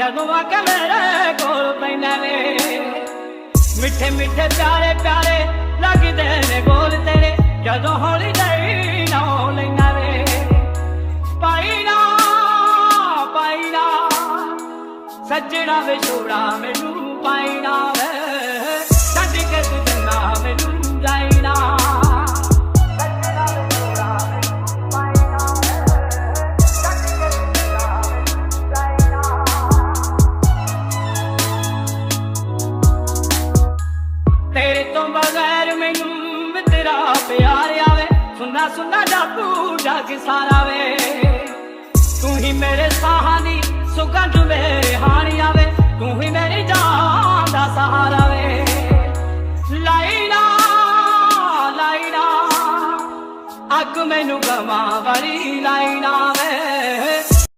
ਜਦੋਂ ਆ ਕੇ ਮੇਰੇ ਕੋਲ ਪੈਂਦਾ ਵੇ। ਮਿੱਠੇ ਮਿੱਠੇ ਪਿਆਰੇ ਪਿਆਰੇ ਲੱਗਦੇ ਨੇ ਬੋਲ ਤੇਰੇ। ਜਦੋਂ ਹੌਲੀ ਲਈ ਨਾ ਲੈਣਾ ਵੇ। ਪਾਈਨਾ ਪਾਈਨਾ ਸੱਜਣਾ ਵੇ, ਛੋੜਾ ਮੈਨੂੰ ਪਾਈਨਾ ਵੇ। ਬਗੈਰ ਮੈਨੂੰ ਵੀ ਤੇਰਾ ਪਿਆਰ ਆਵੇ। ਸੁਣਾ ਸੁਣਾ ਜਾਪੂ ਜਾਗ ਸਾਰਾ ਵੇ। ਤੂੰ ਹੀ ਮੇਰੇ ਸਾਹਾਂ ਦੀ ਸੁਗੰਧ ਮੇਰੇ ਹਾਣੀ ਆਵੇ। ਤੂੰ ਹੀ ਮੇਰੀ ਜਾਨ ਦਾ ਸਹਾਰਾ ਵੇ। ਲਾਈਨਾ ਲਾਈਨਾ, ਅੱਗ ਮੈਨੂੰ ਗਵਾਂ ਵਾਲੀ ਲਾਈਨਾ।